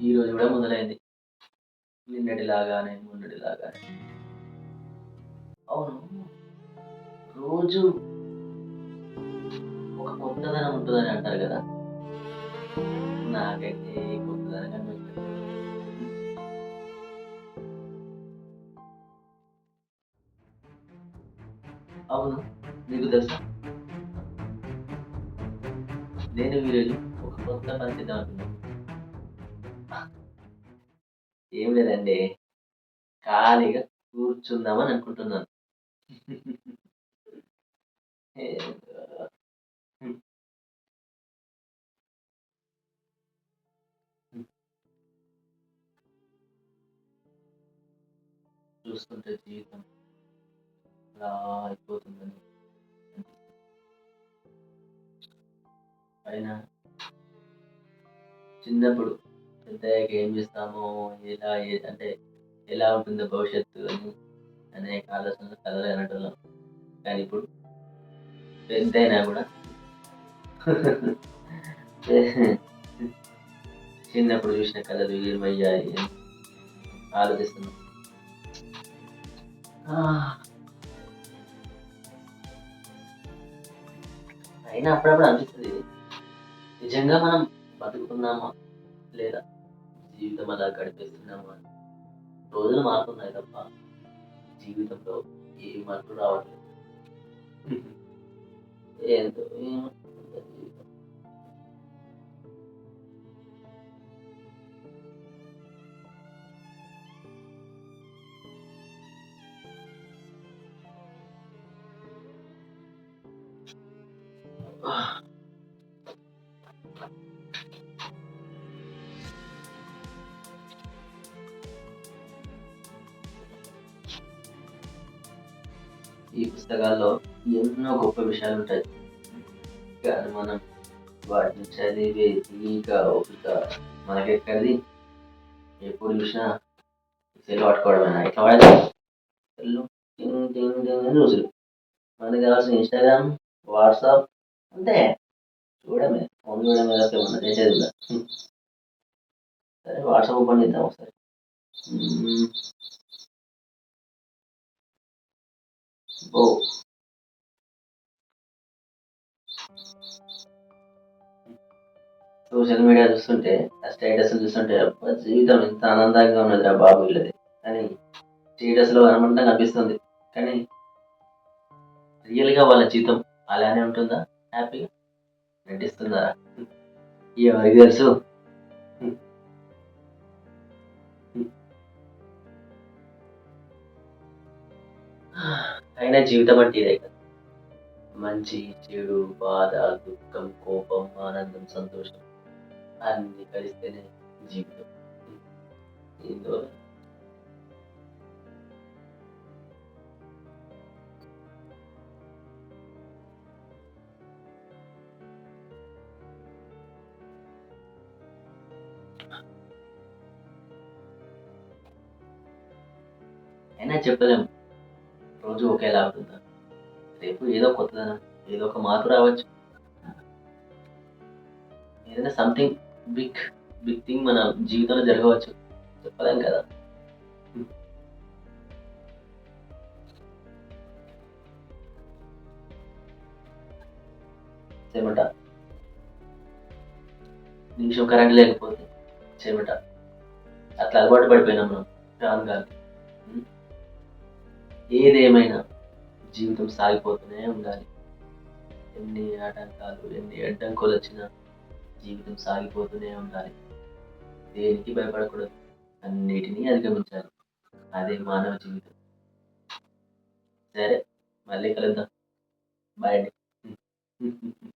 ఈరోజు కూడా మొదలైంది. నిన్నటిలాగానే మొన్నటిలాగానే. అవును. రోజు ఒక కొత్తదనం ఉంటుందని అంటారు కదా? నాకైతే కొత్తదనం కనిపించలేదు అవును. నీకు తెలుసా? నేను ఈరోజు ఒక కొత్త పని చేద్దాం ఏం లేదండి. ఖాళీగా కూర్చుందామని అనుకుంటున్నాను. చూస్తుంటే జీవితం అలా అయిపోతుందని అయినా చిన్నప్పుడు పెద్దయ్యాక ఏం చేస్తాము? ఎలా ఏ- అంటే ఎలా ఉంటుందో భవిష్యత్తు అని అనేక ఆలోచనలు కలలు అనటం కానీ ఇప్పుడు ఎంతైనా కూడా చిన్నప్పుడు చూసిన కళలు ఏమయ్యాయి అని ఆలోచిస్తున్నాం. అయినా అప్పుడప్పుడు అనిపిస్తుంది. నిజంగా మనం బతుకుతున్నామా? లేదా? జీవితం అలా గడిపేస్తున్నామా అని. రోజులు మారుతున్నాయి తప్ప జీవితంలో ఏ మార్పు రావట్లేదు ఏంటో ఈ పుస్తకాల్లో ఎన్నో గొప్ప విషయాలు ఉంటాయి కానీ మనం వాటిని చదివే తీక ఓపిక మనకెక్కడిది? ఎప్పుడు చూసినా సెల్ పట్టుకోవడమేనా ఇట్లా పడేది. సెల్లు టింగ్ టింగ్ టింగ్ అని మనకి కావాల్సిన ఇన్స్టాగ్రామ్ వాట్సాప్ అంతే. చూడమే ఫోన్ చూడమే తప్ప ఏమన్నా చేసేది ఉందా? సరే వాట్సాప్ ఓపెన్ చేద్దాం ఒకసారి. ఓ. సోషల్ మీడియా చూస్తుంటే ఆ స్టేటస్ చూస్తుంటే జీవితం ఎంత ఆనందంగా ఉన్నదిరా బాబు వీళ్ళది కానీ స్టేటస్లో కనబడటం కనిపిస్తుంది. కానీ రియల్గా వాళ్ళ జీవితం అలానే ఉంటుందా? హ్యాపీగా? నటిస్తుందా? ఎవరికి తెలుసు? అయినా జీవితం అంటే ఇదే కదా. మంచి చెడు బాధ దుఃఖం కోపం ఆనందం సంతోషం అన్ని కలిస్తేనే జీవితం. ఇందులో అయినా చెప్పలేం రోజు ఒకేలా ఉంటుందా? రేపు ఏదో కొత్తదనం? ఏదో ఒక మార్పు రావచ్చు. ఏదైనా సంథింగ్ బిగ్ బిగ్ థింగ్ మన జీవితంలో జరగవచ్చు. చెప్పలేం కదా? చెమట నిమిషం కరెంట్ లేకపోతే చెమట అట్లా అలవాటు పడిపోయినాం మనం. ఫ్యాన్ గాలి ఏదేమైనా జీవితం సాగిపోతూనే ఉండాలి. ఎన్ని ఆటంకాలు ఎన్ని అడ్డంకులు వచ్చినా జీవితం సాగిపోతూనే ఉండాలి. దేనికి భయపడకూడదు? అన్నిటినీ అధిగమించాలి. అదే మానవ జీవితం. సరే మళ్ళీ కలుద్దాం. బాయ్ అండి.